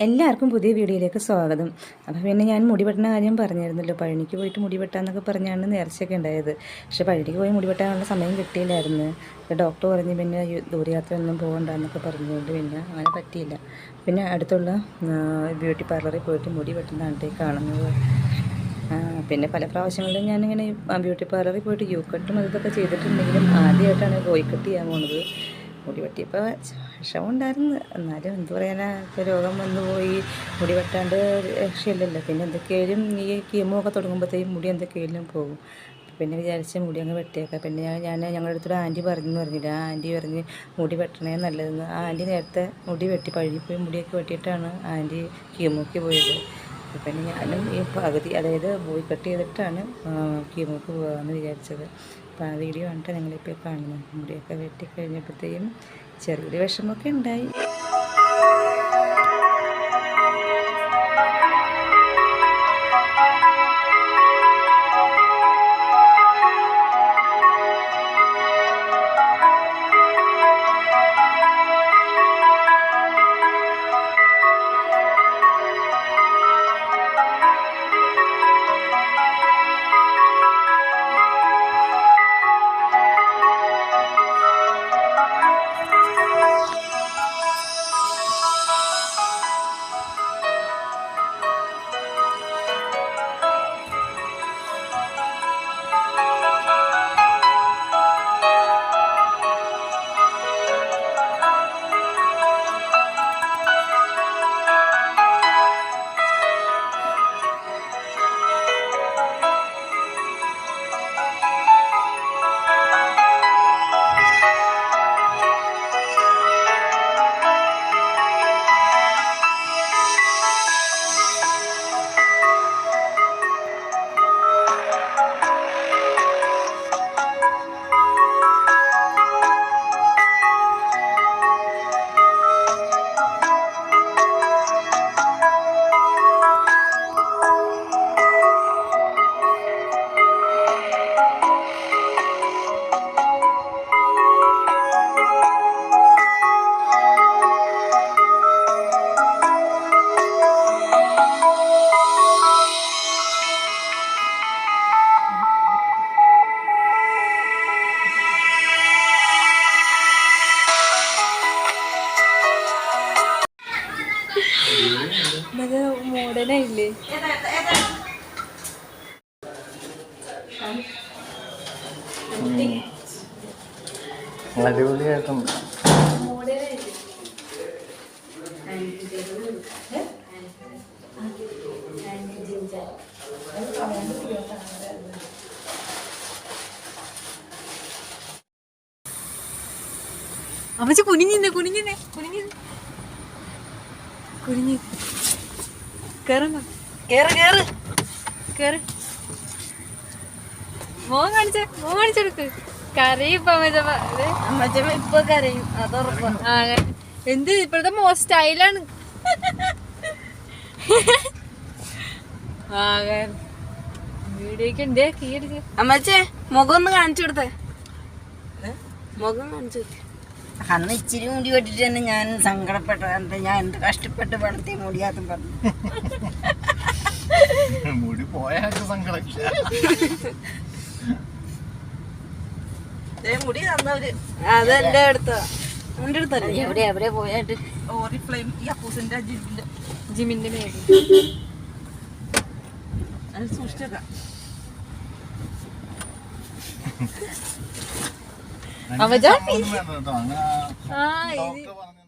എല്ലാവർക്കും പുതിയ വീഡിയോയിലേക്ക് സ്വാഗതം. അപ്പോൾ പിന്നെ ഞാൻ മുടി വെട്ടുന്ന കാര്യം പറഞ്ഞായിരുന്നല്ലോ. പഴനിക്ക് പോയിട്ട് മുടി വെട്ടാന്നൊക്കെ പറഞ്ഞാണ് നേർച്ചയൊക്കെ ഉണ്ടായത്. പക്ഷേ പഴനിക്ക് പോയി മുടി വെട്ടാനുള്ള സമയം കിട്ടിയില്ലായിരുന്നു. ഡോക്ടർ പറഞ്ഞ് പിന്നെ ദൂരയാത്രയൊന്നും പോകണ്ടെന്നൊക്കെ പറഞ്ഞുകൊണ്ട് പിന്നെ അങ്ങനെ പറ്റിയില്ല. പിന്നെ അടുത്തുള്ള ബ്യൂട്ടി പാർലറിൽ പോയിട്ട് മുടി വെട്ടുന്നതാണ്ടേ കാണുന്നത് പിന്നെ പല പ്രാവശ്യങ്ങളിലും ഞാനിങ്ങനെ ബ്യൂട്ടി പാർലറിൽ പോയിട്ട് യു കട്ടും അതൊക്കെ ചെയ്തിട്ടുണ്ടെങ്കിലും ആദ്യമായിട്ടാണ് ബോയ് കട്ട് ചെയ്യാൻ പോണത്. മുടി വെട്ടിയപ്പോൾ വിഷമുണ്ടായിരുന്നു എന്നാലും എന്ത് പറയാനാ ഇപ്പോൾ രോഗം വന്നു പോയി. മുടി വെട്ടാണ്ട് രക്ഷയില്ലല്ലോ. പിന്നെ എന്തൊക്കെയായാലും ഈ കീമോ ഒക്കെ തുടങ്ങുമ്പോഴത്തേക്കും മുടി എന്തൊക്കെയായാലും പോകും. പിന്നെ വിചാരിച്ച് മുടി അങ്ങ് വെട്ടിയേക്കാം. പിന്നെ ഞാൻ ഞങ്ങളുടെ അടുത്തൊരു ആന്റി പറഞ്ഞു പറഞ്ഞില്ല? ആ ആന്റി പറഞ്ഞ് മുടി വെട്ടണേ നല്ലതെന്ന്. ആ ആന്റി നേരത്തെ മുടി വെട്ടി പഴുകിപ്പോയി പോയി മുടിയൊക്കെ വെട്ടിയിട്ടാണ് ആന്റി കീമോക്ക് പോയത്. പിന്നെ ഞാനും ഈ പകുതി അതായത് ബോയ് കട്ട് ചെയ്തിട്ടാണ് കീമോക്ക് പോകാമെന്ന് വിചാരിച്ചത്. അപ്പോൾ ആ വീഡിയോ കണ്ടിട്ട് ഞങ്ങളിപ്പോൾ കാണുന്നത് മുടിയൊക്കെ വെട്ടിക്കഴിഞ്ഞപ്പോഴത്തേക്കും ചെറിയൊരു വിഷമമൊക്കെ ഉണ്ടായി. മോഡലായില്ലേ? അടിപൊളിയായിട്ടുണ്ട് അമ്മച്ചി കുനിഞ്ഞിന്നെ കുനിഞ്ഞിന്നെ കുനിഞ്ഞിന്നെ കുനിഞ്ഞ് കേറ് കേറ് കേറ്. മോ കാണിച്ച മോ കാണിച്ചെടുക്ക് കരയും ഇപ്പൊ അമ്മച്ചമ്മ. ഇപ്പൊ കരയും. അതുറപ്പാ ആ കര- എന്ത് ഇപ്പോഴത്തെ മോ സ്റ്റൈലാണ്. വീഡിയോക്ക് എന്തേ കീ അടിച്ച്? അമ്മച്ചേ മുഖം ഒന്ന് കാണിച്ചു കൊടുത്തേ. മുഖം കാണിച്ചു കൊടുത്തേ. അന്ന് ഇച്ചിരി മുടി വെട്ടിട്ട് തന്നെ ഞാൻ സങ്കടപ്പെട്ടത് ഞാൻ എന്ത് കഷ്ടപ്പെട്ട് വളർത്തി മുടിയാത്തും പറഞ്ഞു. മുടി പോയാൽ സങ്കടമില്ല മുടി തന്നവര്. അതെന്റെ അടുത്താ. എന്റെ അടുത്തല്ലേ എവിടെ എവിടെ ഈ അപ്പൂസിന്റെ ജില്ലിന്റെ ജിമിന്റെ മേലെ. അത് സൂക്ഷിച്ചേക്കാം. അവജാ ഒന്നും വേണ്ട കേട്ടോ അങ്ങനെ ആ ഇത് ഡോക്ടർ പറഞ്ഞു